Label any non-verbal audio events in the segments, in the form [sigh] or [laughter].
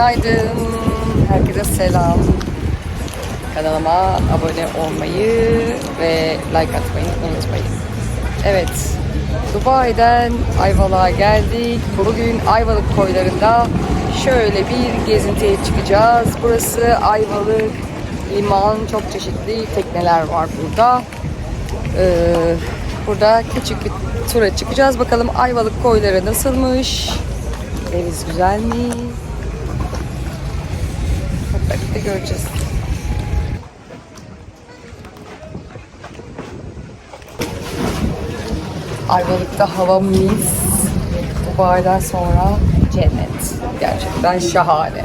Günaydın. Herkese selam. Kanalıma abone olmayı ve like atmayı unutmayın. Evet. Dubai'den Ayvalık'a geldik. Bugün Ayvalık koylarında şöyle bir gezintiye çıkacağız. Burası Ayvalık liman. Çok çeşitli tekneler var burada. Ee, burada küçük bir tura çıkacağız. Bakalım Ayvalık koyları nasılmış? Deniz güzel mi? Hep birlikte göreceğiz. Ayvalık'ta hava mis. Dubai'den sonra cennet. Gerçekten şahane.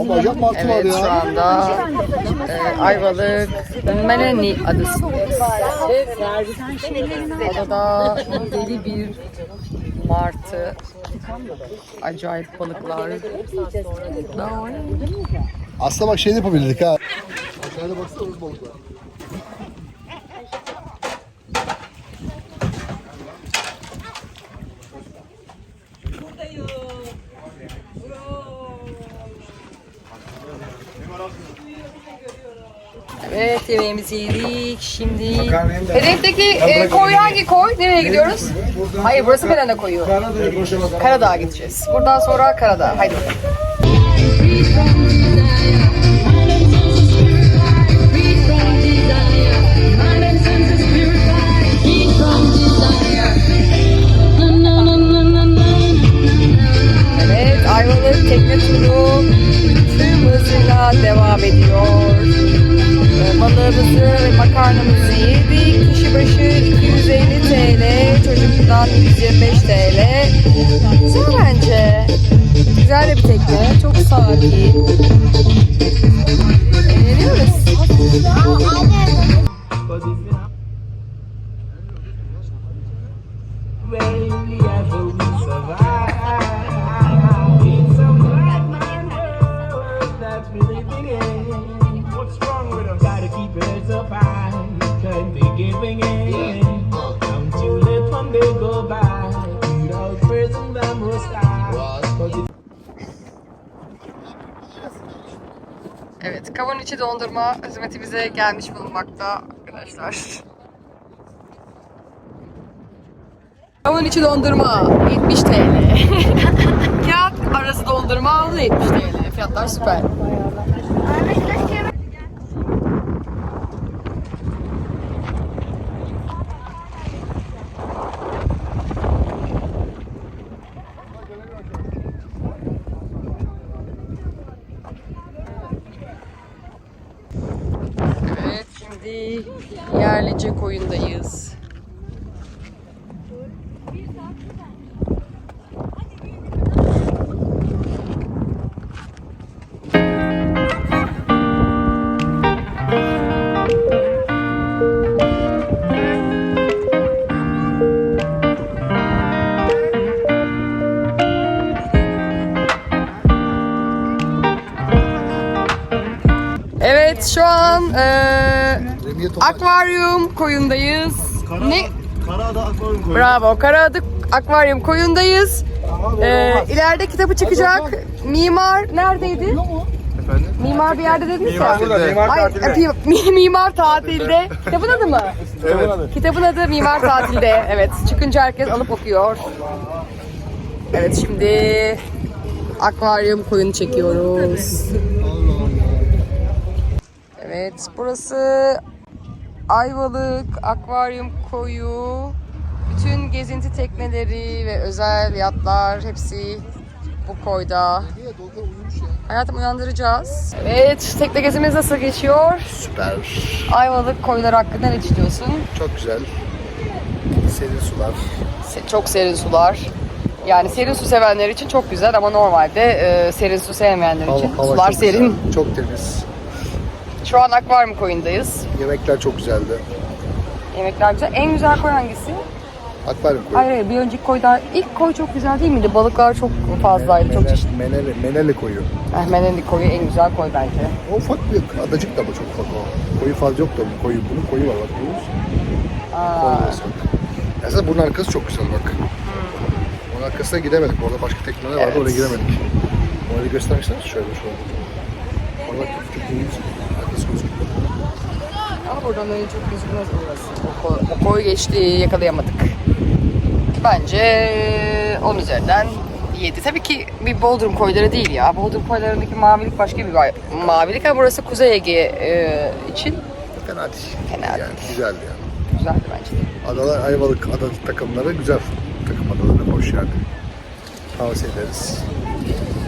Ama yapma Evet şu ya. anda e, Ayvalık Meleni adasındayız. Adada deli bir martı, acayip balıklar. Aslında bak şey de yapabilirdik ha. Aşağıda baksana balık var. Evet yemeğimizi yedik. Şimdi hedefteki e, koy hangi koy? Nereye gidiyoruz? Hayır burası Melene koyu. Karadağ'a gideceğiz. Buradan sonra Karadağ. Haydi bakalım. Balığımızı ve makarnamızı yedik. Kişi başı 250 TL, çocuktan 125 TL. Güzel bence. Güzel de bir tekne, çok sakin. Eğleniyoruz. What's wrong with us? Giving in. Don't you let one day go by without praising the most high. 'Cause if Evet, kavun içi dondurma hizmetimize gelmiş bulunmakta arkadaşlar. Kavun içi dondurma 70 TL. [laughs] Kağıt arası dondurma da 70 TL. Fiyatlar süper. Şimdi yerlice koyundayız. Evet, şu an topak. akvaryum koyundayız. Ne? Karada akvaryum koy. Bravo, Karadık Akvaryum koyundayız. Ee, ileride kitabı çıkacak. Mimar neredeydi? Efendim? Mimar bir yerde dediniz ya. Mimar Ay, mi- mi- mimar tatilde. [laughs] Kitabın adı mı? Evet. Kitabın adı Mimar Tatilde. Evet, çıkınca herkes alıp okuyor. Evet, şimdi akvaryum koyunu çekiyoruz. Evet, burası Ayvalık Akvaryum Koyu. Bütün gezinti tekneleri ve özel yatlar hepsi bu koyda. Hayatım uyandıracağız. Evet, tekne gezimiz nasıl geçiyor? Süper. Ayvalık koyları hakkında ne düşünüyorsun? Çok güzel. Serin sular. Se- Çok serin sular. Yani serin su sevenler için çok güzel ama normalde e, serin su sevmeyenler için Hava, hava sular çok serin. güzel. Çok temiz. Şu an akvaryum koyundayız. Yemekler çok güzeldi. Yemekler güzel. En güzel koy hangisi? Akvaryum koyu. Hayır hayır bir önceki koyda ilk koy çok güzel değil miydi? Balıklar çok fazlaydı. Çok Menele, çeşitli. menele, menele koyu. Ahmen'in koyu en güzel koy bence. O ufak bir adacık da ama çok ufak o. Koyu fazla yok da bu koyu. Bunun koyu var bak görüyor musun? Aa. Aslında bunun arkası çok güzel bak. Onun arkasına gidemedik. Orada başka tekneler vardı Evet. oraya gidemedik. Orayı göstermişler şöyle şöyle. Orada küçük küçük değil. Arkası gözüküyor. Ama buradan öyle çok gözükmez orası. O koy, geçti yakalayamadık. Bence 10 üzerinden 7. Tabii ki bir Bodrum koyları değil ya. Bodrum koylarındaki mavilik başka bir ma- mavilik ama burası Kuzey Ege e, için Fena değil. Fena yani, değil. Güzeldi yani. güzel bence. Adalar, Ayvalık ada takımları güzel takım adaları. Hoş yani. Tavsiye ederiz.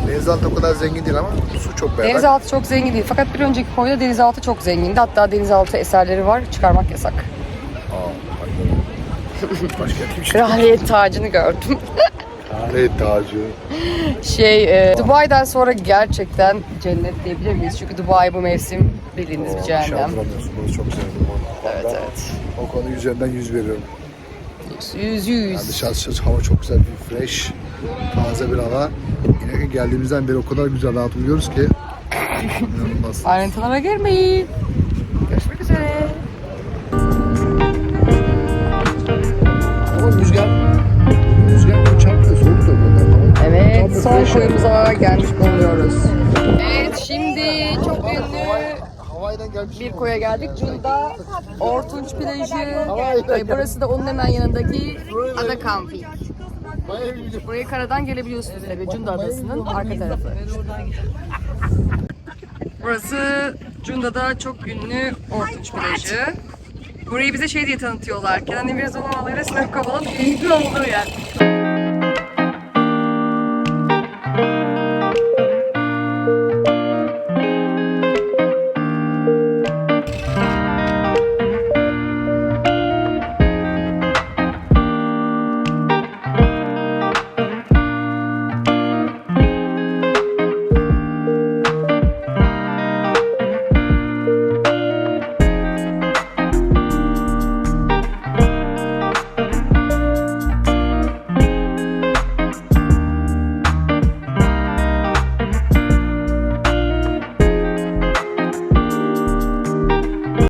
Denizaltı o kadar zengin değil ama su çok berrak. Denizaltı çok zengin değil. Fakat bir önceki koyda denizaltı çok zengindi. Hatta denizaltı eserleri var. Çıkarmak yasak. Aa. Başka şey. Kraliyet tacını gördüm. Evet tacı. Şey, e, Dubai'den sonra gerçekten cennet diyebilir miyiz? Çünkü Dubai bu mevsim bildiğiniz bir Oo, cehennem. Şaldıramıyorsun. Burası çok güzel. Evet evet. O konu üzerinden yüz veriyorum. Yüz Yani yüz. dışarısı hava çok güzel, bir fresh, taze bir hava. Yine geldiğimizden beri o kadar güzel rahat uyuyoruz ki. İnanılmaz. Ayrıntılara girmeyin. Görüşmek üzere. Ama rüzgar, rüzgar çarpıyor, soğuk da böyle. Evet, son koyumuza gelmiş bulunuyoruz. Evet, şimdi çok ünlü bir koya geldik. Cunda Ortunç plajı. Burası da onun hemen yanındaki Ada Camping. Buraya karadan gelebiliyorsunuz tabii Cunda Adası'nın arka tarafı. Burası Cunda'da çok ünlü Ortunç plajı. Burayı bize şey diye tanıtıyorlar. Kenan İmirzalıoğlu ile Sinan Kaval'ın ünlü olduğu yer.